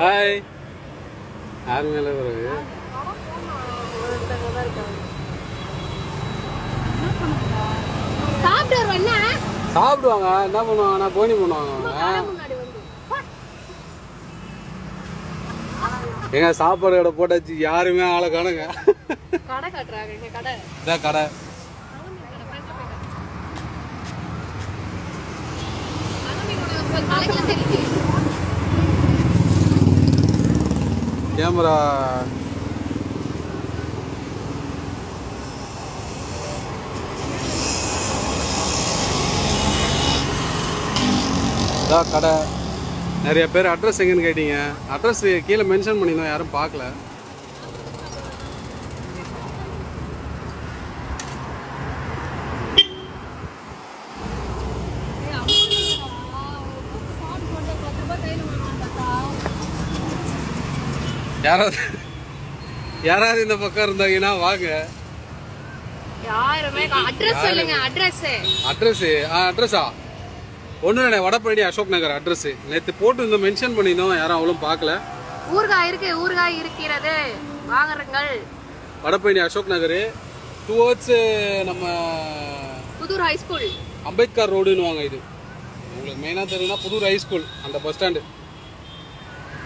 Hi யார் மேலே பிறகு சாப்பிடுவாங்க. என்ன பண்ணுவாங்க நான் போனி பண்ணுவாங்க எங்க சாப்பாடு கடை போட்டாச்சு. யாருமே ஆளை காணுங்க. கடை காட்டுறாங்க. கடை. இதான் கடை. கேமரா. இதான் கடை. நிறைய பேர் அட்ரஸ் எங்கன்னு கேட்டீங்க. அட்ரஸ் கீழே மென்ஷன் பண்ணியிருந்தோம் யாரும் பார்க்கல. யாராவது யாராவது இந்த பக்கம் இருந்தாங்கன்னா வாங்க. யாருமே அட்ரஸ் சொல்லுங்க அட்ரஸ் அட்ரஸ் அட்ரஸா இல்லை வடபழனி அசோக் நகர் அட்ரஸ் நேற்று போட்டு மென்ஷன் பண்ணியிருந்தோம் யாரும் அவ்வளோ பார்க்கல. ஊறுகாய் இருக்கு இருக்கிறது. வாங்குறங்கள். வடபழனி அசோக் நகர் டுவர்ட்ஸ் நம்ம புதூர் ஹை ஸ்கூல் அம்பேத்கர் ரோடுன்னு வாங்க இது. உங்களுக்கு மெயினாக தெரியும்னா புதூர் ஹை ஸ்கூல் அந்த பஸ் ஸ்டாண்டு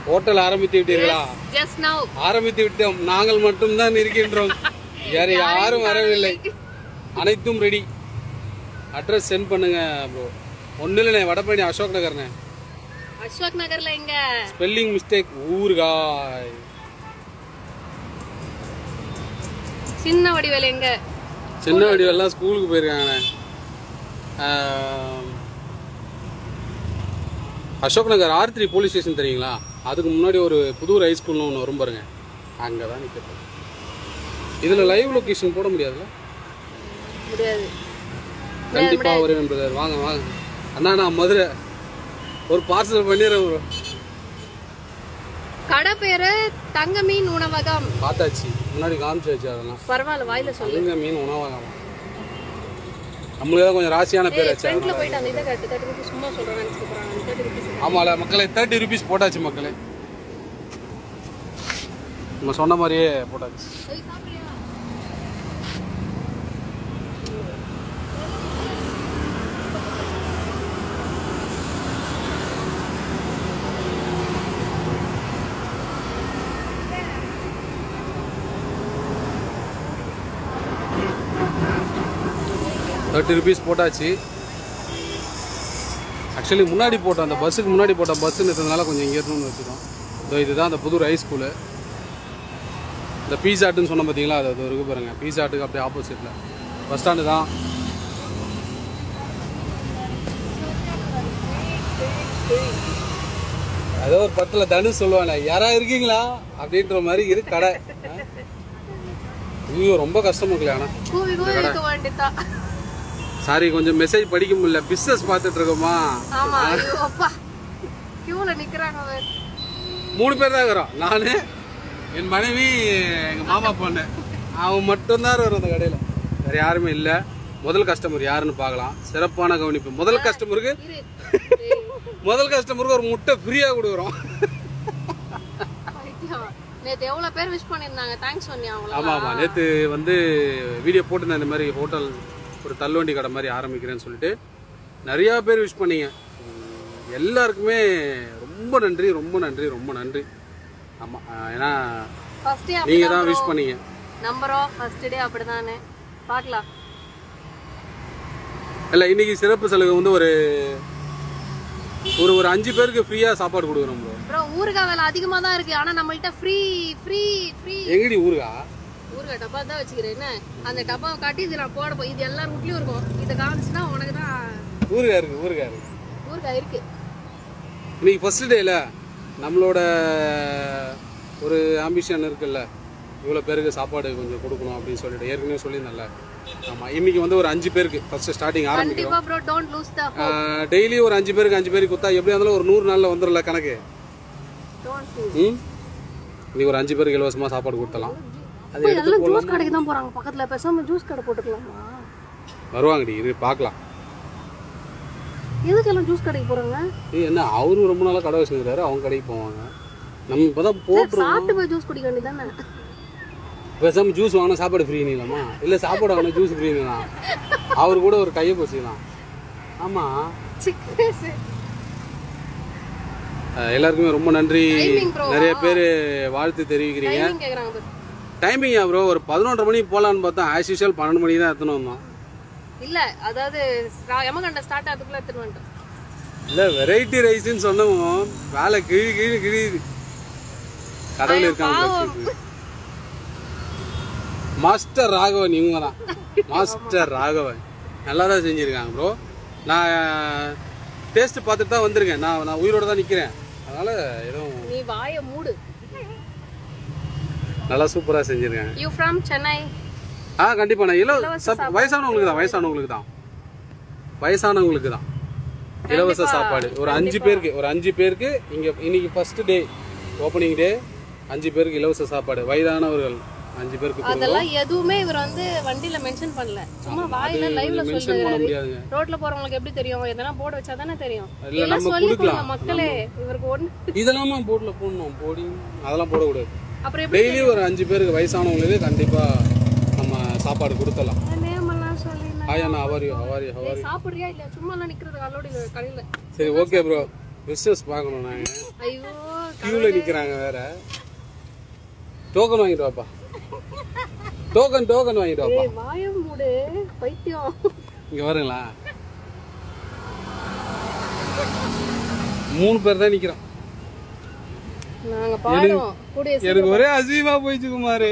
ஹோட்டல் ஆரம்பித்து விட்டீர்களா ஆரம்பித்து விட்டோம் நாங்கள் மட்டும்தான் இருக்கின்றோம். வேறு யாரும் வரவில்லை. அனைத்தும் ரெடி அட்ரஸ் சென்ட் பண்ணுங்க ப்ரோ ஒன்றும் இல்லைண்ணே வடபழனி அசோக் நகர்ண்ணே அசோக் நகர்ல எங்க? ஸ்பெல்லிங் மிஸ்டேக் ஊறுகாய். சின்ன வடிவேல் எங்க? சின்ன வடிவெல்லாம் ஸ்கூலுக்கு போயிருக்காங்கண்ணே Ashok Nagar R three police station தெரியுங்களா? அதுக்கு முன்னாடி ஒரு புதூர் ஹை ஸ்கூல்னு ஒன்று வரும் பாருங்க. அங்கே தான் நிற்கிறது இதில் லைவ் லொக்கேஷன் போட முடியாதுல்ல? முடியாது. கண்டிப்பாக வருவேன் பிரதர் வாங்க வாங்க. அண்ணா நான் மதுரை. ஒரு பார்சல் பண்ணிடுறேன் ப்ரோ. கடை பேரு தங்க மீன் உணவகம். பார்த்தாச்சு. முன்னாடி காமிச்சாச்சு அதெல்லாம். பரவாயில்ல வாயில சொல்லு. அதுங்க மீன் உணவாகலாம் நம்மளுக்கு கொஞ்சம் ராசியான பேர் ஆச்சு ஃப்ரண்ட்ல போயிட்டு அந்த இதை கட்டு ருபீஸ் சும்மா சொல்றேன் நினைச்சு போறாங்க தேர்ட்டி ஆமால மக்களே தேர்ட்டி ருபீஸ் போட்டாச்சு மக்களே. நம்ம சொன்ன மாதிரியே போட்டாச்சு. தேர்ட்டி ருபீஸ் போட்டாச்சு. ஆக்சுவலி முன்னாடி போட்ட அந்த பஸ்ஸுக்கு முன்னாடி போட்ட பஸ்ஸுன்னு இருக்கிறதுனால கொஞ்சம் இங்கே இருக்கணும்னு வச்சுக்கோம் இதோ இதுதான் அந்த புது ஹை ஸ்கூலு இந்த பீஸாட்டுன்னு சொன்ன பார்த்தீங்களா அது அது இருக்கு பாருங்க. பீஸாட்டுக்கு அப்படியே ஆப்போசிட்டில் பஸ் ஸ்டாண்டு தான். ஏதோ ஒரு பத்தில் தனுஷ் சொல்லுவானே யாரா இருக்கீங்களா? அப்படின்ற மாதிரி இருக்கு கடை. ஐயோ ரொம்ப கஷ்டமா இருக்கல ஆனால் சாரி கொஞ்சம் மெசேஜ் படிக்க முடியல. பிஸ்னஸ் பார்த்துட்டு இருக்கோமா? ஆமா ஐயோ அப்பா. கியூல நிக்கிறாங்க. மூணு பேர் தான் இருக்கிறோம். நான் என் மனைவி எங்கள் மாமா பொண்ணு. அவன் மட்டும்தான் வரும் அந்த கடையில். வேறு யாருமே இல்லை. முதல் கஸ்டமர் யாருன்னு பார்க்கலாம். சிறப்பான கவனிப்பு. முதல் கஸ்டமருக்கு முதல் கஸ்டமருக்கு ஒரு முட்டை ஃப்ரீயாக கொடுக்குறோம். நேத்து எவ்வளவு பேர் விஷ் பண்ணிருந்தாங்க தேங்க்ஸ் சொன்னியா அவங்கள? ஆமாம் ஆமாம் நேற்று வந்து வீடியோ போட்டுருந்தேன் இந்த மாதிரி ஹோட்டல் ஒரு தள்ளுவண்டி கடை மாதிரி ஆரம்பிக்கிறேன்னு சொல்லிட்டு நிறையா பேர் விஷ் பண்ணீங்க. எல்லாருக்குமே ரொம்ப நன்றி ரொம்ப நன்றி ரொம்ப நன்றி. ஆமாம் ஏன்னா நீங்கள் தான் விஷ் பண்ணீங்க. நம்புறோம் ஃபர்ஸ்ட் டே அப்படிதானே. பார்க்கலாம். இல்லை இன்னைக்கு சிறப்பு சலுகை வந்து ஒரு ஒரு ஒரு அஞ்சு பேருக்கு ஃப்ரீயாக சாப்பாடு கொடுக்குறோம் ப்ரோ ப்ரோ ஊறுகாய் விலை அதிகமா தான் இருக்கு. ஆனா நம்மள்ட்ட ஃப்ரீ ஃப்ரீ ஃப்ரீ எங்கடி ஊருகா ஊறுகாய் டப்பா தான் வச்சுக்கிறேன். என்ன? அந்த டப்பாவை காட்டி இது நான் போட இது எல்லா வீட்லயும் இருக்கும். இதை காமிச்சுன்னா உனக்கு தான் ஊருகா இருக்கு ஊருகா இருக்கு. ஊறுகாய் இருக்கு. இன்னைக்கு ஃபர்ஸ்ட் டேல நம்மளோட ஒரு ஆம்பிஷன் இருக்குல்ல. இவ்வளோ பேருக்கு சாப்பாடு கொஞ்சம் கொடுக்கணும் அப்படின்னு சொல்லிட்டு ஏற்கனவே சொல்லியிருந்தேன்ல. ஆமாம் இன்னைக்கு வந்து ஒரு அஞ்சு பேருக்கு ஃபர்ஸ்ட் ஸ்டார்டிங் ஆரம்பிக்கிறோம். டெய்லி ஒரு அஞ்சு பேருக்கு அஞ்சு பேருக்கு கொடுத்தா எப்படியா இருந்தாலும் ஒரு நூறு நாளில் வந்துடும்ல கணக்கு. இன்னைக்கு ஒரு அஞ்சு பேருக்கு இலவசமாக சாப்பாடு கொடுத்தலாம் எடுத்து எல்லாம் ஜூஸ் கடைக்கு தான் போறாங்க. பக்கத்துல பேசாம ஜூஸ் கடை போட்டுக்கலாமா? வருவாங்கடி இது பார்க்கலாம். எதுக்கெல்லாம் ஜூஸ் கடைக்கு போறாங்க? ஏய், என்ன அவரு ரொம்ப நாளாக கடை வச்சுருக்காரு அவங்க கடைக்கு போவாங்க. நம்ம இப்போ தான் போட்டுருவோம். சாப்பிட்டு போய் ஜூஸ் குடிக்க வேண்டியதானே பேசாமல் ஜூஸ் வாங்கினா சாப்பாடு ஃப்ரீ நீங்களாமா இல்லை சாப்பாடு வாங்கினா ஜூஸ் ஃப்ரீ நீங்களாம் அவர் கூட ஒரு கையை போச்சுக்கலாம் ஆமாம் சிக்கன் எல்லாருக்குமே ரொம்ப நன்றி. நிறைய பேர் வாழ்த்து தெரிவிக்கிறீங்க. டைமிங் பாரு. ஒரு பதினொன்றரை மணிக்கு போகலான்னு பார்த்தா ஆஸ் யூஷுவல் பன்னெண்டு மணிக்கு தான் எடுத்துன்னு வந்தோம். இல்ல அதாவது எமகண்ட ஸ்டார்ட் ஆகிறதுக்குள்ள எடுத்துட்டு வந்துட்டோம். இல்லை வெரைட்டி ரைஸ்ன்னு சொன்னவும் வேலை கிழி கிழி கிழியுது கடவுள் இருக்காங்க. மாஸ்டர் ராகவன் இவங்க தான் மாஸ்டர் ராகவன். நல்லா தான் செஞ்சுருக்காங்க ப்ரோ நான் டேஸ்ட் பார்த்துட்டு தான் வந்திருக்கேன். நான் நான் உயிரோட தான் நிற்கிறேன் அதனால் எதுவும் நீ வாய மூடு. நல்லா சூப்பராக செஞ்சுருக்காங்க. யூ ஃப்ரம் சென்னை ஆ கண்டிப்பாக நான் இலவ வயசானவங்களுக்கு தான் வயசானவங்களுக்கு தான். வயசானவங்களுக்கு தான். இலவச சாப்பாடு. ஒரு அஞ்சு பேருக்கு ஒரு அஞ்சு பேருக்கு இங்கே இன்னைக்கு ஃபர்ஸ்ட் டே ஓப்பனிங் டே அஞ்சு பேருக்கு இலவச சாப்பாடு. வயதானவர்கள் அஞ்சு பேருக்கு அதெல்லாம் எதுவுமே இவர் வந்து வண்டியில மென்ஷன் பண்ணல. சும்மா வாயில லைவ்ல சொல்றாரு ரோட்ல போறவங்களுக்கு எப்படி தெரியும்? எதனா போர்டு வச்சா தானே தெரியும். இல்ல, நம்ம மக்களே. இவருக்கு ஒண்ணு இதெல்லாமா போர்டில் போடணும். போடி அதெல்லாம் போடக்கூடாது. அப்புறம் டெய்லி ஒரு அஞ்சு பேருக்கு வயசானவங்களுக்கு கண்டிப்பாக நம்ம சாப்பாடு கொடுத்தலாம் ஹாய் அண்ணா ஹவாரி ஹவாரி ஹவாரி சாப்பிடுறியா இல்ல சும்மா எல்லாம் நிக்கிறது கல்லோடி கடையில. சரி ஓகே ப்ரோ பிஸ்னஸ் பார்க்கணும் நாங்கள் ஐயோ கியூவில் நிற்கிறாங்க வேற. டோக்கன் வாங்கிட்டு வாப்பா. டோக்கன் டோக்கன் வாங்கிட்டு வாப்பா. ஏய் வாய மூடு. பைத்தியம். இங்கே வருங்களா மூணு பேர் தான் நிற்கிறோம் நாங்க பாடுறோம். கூடிய எனக்கு ஒரே அசீவா போயிடுச்சு குமார்.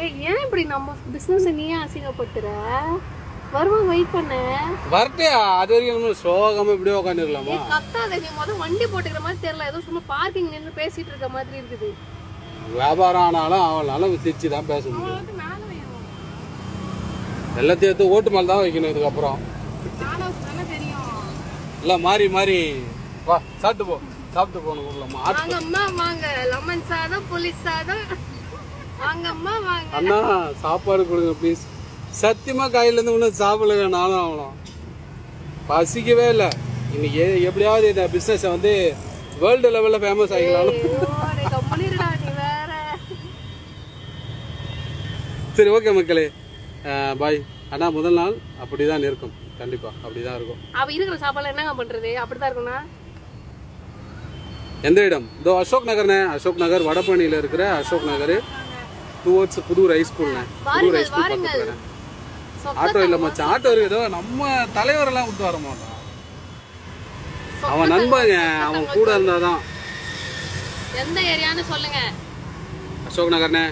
ஏய் ஏன் இப்படி நம்ம பிசினஸ் நீயே அசிங்கப்படுத்துற? வருவாங்க வெயிட் பண்ண. வரட்டே அது வரைக்கும் சோகமாக இப்படியே உட்காந்துருக்கலாமா ஏய் கத்தாத நீ முத வண்டி போட்டுக்கிற மாதிரி தெரியல. ஏதோ சும்மா பார்க்கிங் நின்று பேசிட்டு இருக்க மாதிரி இருக்குது. வியாபாரம் ஆனாலும் அவனாலும் சிரிச்சு தான் பேச முடியும். எல்லாத்தையும் எடுத்து ஓட்டு மேலே தான் வைக்கணும் இதுக்கப்புறம். இல்லை மாறி மாறி. வா சாப்பிட்டு போ. சாப்பிட்டு போகணும் ஊர்லம்மா ஆட் வாங்க. லெமன் சாதம் புளி சாதம். வாங்க அம்மா வாங்க. அண்ணா சாப்பாடு கொடுங்க ப்ளீஸ் சத்தியமாக காயிலேருந்து ஒன்றும் சாப்பிடல நானும் ஆகலாம் பசிக்கவே இல்லை. இன்னைக்கு எப்படியாவது இந்த பிஸ்னஸை வந்து வேர்ல்டு லெவலில் ஃபேமஸ் ஆகிக்கலாம் சரி ஓகே மக்களே. பாய் அண்ணா முதல் நாள் அப்படி தான் இருக்கும். கண்டிப்பாக அப்படி தான் இருக்கும். அவ இருக்கிற சாப்பாடுல என்னங்க பண்றது? அப்படிதான் இருக்கும்னா எந்த இடம்? இதோ அசோக் நகர்ண்ணே. அசோக் நகர் வடபழனியில் இருக்கிற அசோக் நகர். டுவோர்ட்ஸ் புதூர் ஹைஸ்கூல்ண்ணே புதூர் ஹைஸ்கூல் பக்கத்தில். ஆட்டோ இல்லை மச்சான். ஆட்டோ இருக்குதோ நம்ம தலைவரெல்லாம் விட்டு வர மாட்டான். அவன் நண்பங்க. அவன் கூட இருந்தாதான். எந்த ஏரியான்னு சொல்லுங்க. அசோக் நகர்ண்ணே.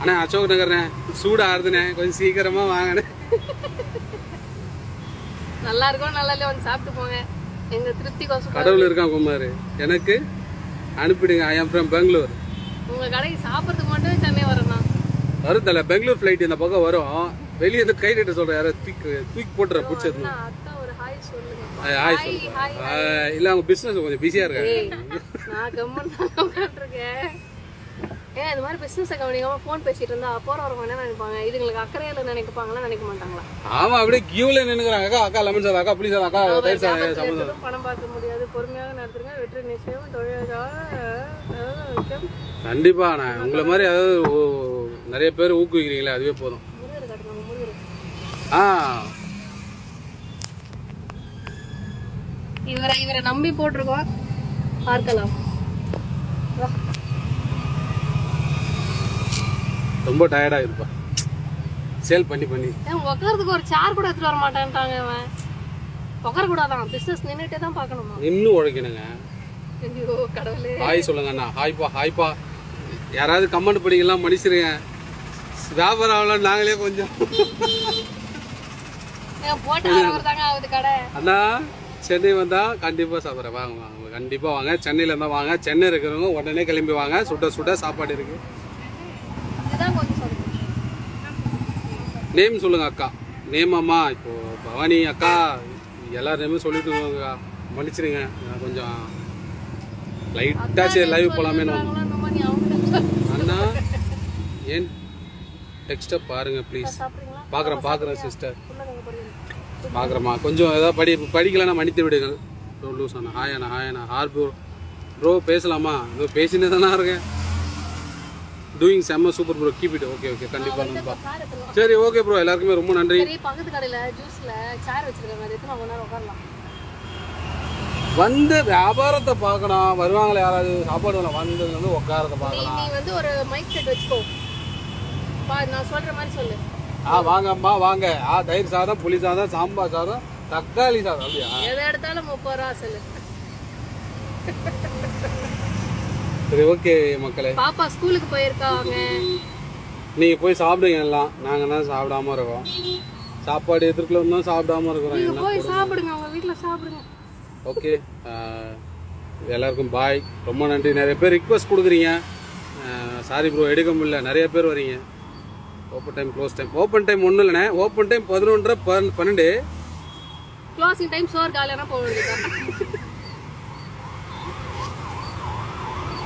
அண்ணா அசோக் நகர்ண்ணே. சூடு ஆறுதுண்ணே. கொஞ்சம் சீக்கிரமா வாங்கண்ணே. நல்லா இருக்கும் நல்லா இல்லையா வந்து சாப்பிட்டு போங்க. எங்க திருப்தி கடவுள் இருக்கான் குமார். எனக்கு அனுப்பிடுங்க. ஐ எம் ஃப்ரம் பெங்களூர் உங்க கடைக்கு சாப்பிட்றதுக்கு மட்டும் சென்னை வரணும் வரும் தல பெங்களூர் ஃப்ளைட் இந்த பக்கம் வரும். வெளியே இருந்து கை நீட்ட சொல்கிறேன் யாரோ தூக்கி தூக்கி போட்டுற பிடிச்சது. ஹாய் சொல்லுங்க. இல்ல அவங்க பிசினஸ் கொஞ்சம் பிஸியா இருக்காங்க. ஏய், நான் கம்மன் தான் உட்காந்துருக்கேன் ஏன் இது மாதிரி பிசினஸ் கவனிக்காம ஃபோன் பேசிட்டு இருந்தா போற வரவங்க என்ன நினைப்பாங்க. இதுங்களுக்கு அக்கறையில நினைப்பாங்களா நினைக்க மாட்டாங்களா? ஆமா அப்படியே கியூல நின்னுக்குறாங்க. அக்கா அக்கா லெமன் சாதம் அக்கா புளி சாதம் அக்கா தயிர் சாதம் பணம் பார்க்க முடியாது. பொறுமையாக நடத்துருங்க. வெற்றி நிச்சயம். தொழிலாளர் கண்டிப்பா நான் உங்களை மாதிரி அதாவது நிறைய பேர் ஊக்குவிக்கிறீங்களே அதுவே போதும். ஆ. இவரை இவரை நம்பி போட்டிருக்கோம். பார்க்கலாம் வா. ரொம்ப டயர்டா இருப்பா. சேல் பண்ணி பண்ணி. ஏன் உட்காரதுக்கு ஒரு சேர் கூட எடுத்துட்டு வர மாட்டேன்ட்டாங்க அவன் உட்கார கூடாதான் பிசினஸ் நின்றுட்டே தான் பார்க்கணுமா? இன்னும் உழைக்கணுங்க. ஐயோ கடவுளே. ஹாய் சொல்லுங்க அண்ணா. ஹாய்ப்பா ஹாய்ப்பா யாராவது கமெண்ட் படிக்கலாம் மனுஷருங்க வியாபாரம் ஆகலாம் நாங்களே கொஞ்சம். அண்ணா சென்னை வந்தா கண்டிப்பா சாப்பிட்றேன். வாங்க வாங்க. கண்டிப்பா வாங்க. சென்னையில இருந்தா வாங்க. சென்னை இருக்கிறவங்க உடனே கிளம்பி வாங்க. சுட சுட சாப்பாடு இருக்கு இதுதான் கொஞ்சம் சொல்லுங்க நேம் சொல்லுங்க அக்கா. நேம் அம்மா இப்போ பவானி அக்கா எல்லார் நேமும் சொல்லிட்டு இருக்கோங்க. மன்னிச்சிடுங்க நான் கொஞ்சம் லைட்டா சரி லைவ் அவங்க அண்ணா ஏன் டெக்ஸ்ட்டை பாருங்க ப்ளீஸ் பார்க்குறேன் பார்க்குறேன் சிஸ்டர் பார்க்குறேம்மா கொஞ்சம் ஏதாவது படி படிக்கலைன்னா மன்னித்து விடுங்கள். லூஸ் அண்ணா. ஹாய் அண்ணா ஹாய் அண்ணா. ஹார் ப்ரோ ப்ரோ பேசலாமா? இதோ பேசினே தானே இருக்கேன். டூயிங் செம்ம super bro keep it okay okay கண்டிப்பாக கார் எடுத்துருவோம் சரி ஓகே ப்ரோ எல்லாருக்குமே ரொம்ப நன்றி. பக்கத்து கடையில ஜூஸ்ல சேர் வச்சிருக்காங்க வந்து வியாபாரத்தை பார்க்கணும் வருவாங்களே யாராவது? சாப்பாடு வேணும் வந்ததுல வந்து உட்காரத்தை பார்க்கலாம். நீ வந்து ஒரு மைக் செட் வச்சுக்கோ. பா நான் சொல்ற மாதிரி சொல்லு. ஆ வாங்கம்மா வாங்க. ஆ தயிர் சாதம் புளி சாதம் சாம்பார் சாதம் தக்காளி சாதம். அப்படியா? எதை எடுத்தாலும் முப்பது ரூபா சொல்லு. சரி ஓகே மக்களே. பாப்பா ஸ்கூலுக்கு போயிருக்காங்க நீங்கள் போய் சாப்பிடுங்க எல்லாம். நாங்கள் தான் சாப்பிடாம இருக்கோம். சாப்பாடு எதிர்க்கல இருந்தோம் சாப்பிடாம இருக்கிறோம். நீங்க போய் சாப்பிடுங்க உங்க வீட்ல சாப்பிடுங்க. ஓகே எல்லாருக்கும் பாய் ரொம்ப நன்றி. நிறைய பேர் ரிக்வஸ்ட் கொடுக்குறீங்க. சாரி ப்ரோ எடுக்க முடியல. நிறைய பேர் வரீங்க. Open time close time open time ஒன்றும் இல்லைண்ணே. ஓப்பன் டைம் பதினொன்றரை பன் பன்னெண்டு. க்ளோசிங் டைம் சோறு காலையான போக வேண்டியதான்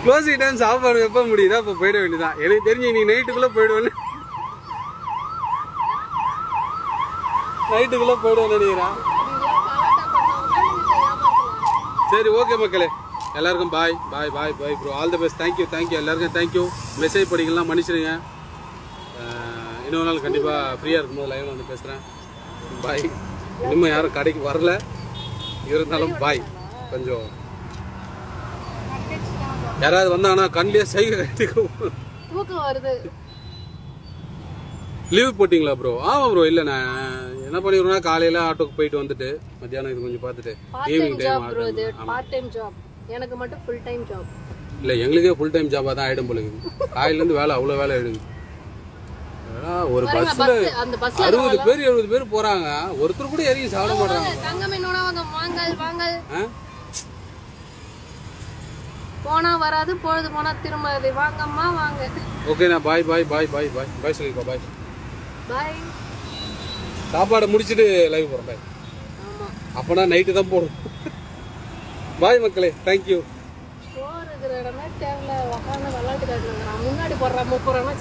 க்ளோசிங் டைம் சாப்பாடு எப்போ முடியுதோ? அப்போ போயிட வேண்டியதான் எனக்கு தெரிஞ்சு நீ நைட்டுக்குள்ளே போயிடுவேன்னு. நைட்டுக்குள்ளே போயிடுவேன் நினைக்கிறேன். சரி ஓகே மக்களே. எல்லாருக்கும் bye bye bye bye bro all the best thank you thank you எல்லாருக்கும் தேங்க்யூ மெசேஜ் படிக்கலாம் மன்னிச்சிடுங்க. இன்னொரு நாள் கண்டிப்பாக ஃப்ரீயாக இருக்கும்போது லைவில் வந்து பேசுகிறேன் பாய் இனிமேல் யாரும் கடைக்கு வரல. இருந்தாலும் பாய் கொஞ்சம் யாராவது வந்தாங்கன்னா கண்ணிலே சைகை கட்டிக்கும் தூக்கம் வருது. லீவ் போட்டிங்களா ப்ரோ ஆமாம் ப்ரோ இல்லை நான் என்ன பண்ணிடுவேன்னா காலையில் ஆட்டோக்கு போயிட்டு வந்துட்டு மத்தியானம் இது கொஞ்சம் பார்த்துட்டு ஈவினிங் ஜாப் டைம் ப்ரோ இது. பார்ட் டைம் ஜாப் எனக்கு மட்டும் ஃபுல் டைம் ஜாப் இல்லை எங்களுக்கே ஃபுல் டைம் ஜாபாக தான் ஆகிடும் போல இருக்குது. காலையிலேருந்து வேலை அவ்வளோ வேலை எடுக்குது ஒரு பஸ்ல அறுபது பேர் எழுபது பேர் போகிறாங்க ஒருத்தர் கூட இறங்கி சாப்பிட மாட்டாங்க தங்கம் என்னோட வாங்க வாங்கல் வாங்கல். ஆ போனா வராது பொழுது போனா திரும்ப அது வாங்கம்மா வாங்க. ஓகேண்ணா பாய் பாய் பாய் பாய் பாய் பாய் சொல்லிப்பா பாய் பாய் சாப்பாடை முடிச்சுட்டு லைவ் போகிறேன் பாய் அப்போனா நைட்டு தான் போடும் பாய் மக்களே தேங்க்யூ சோறு இருக்கிற இடமே தேவையில்ல உட்காந்து விளையாட்டு காட்டுறாங்க முன்னாடி போடுற முப்பது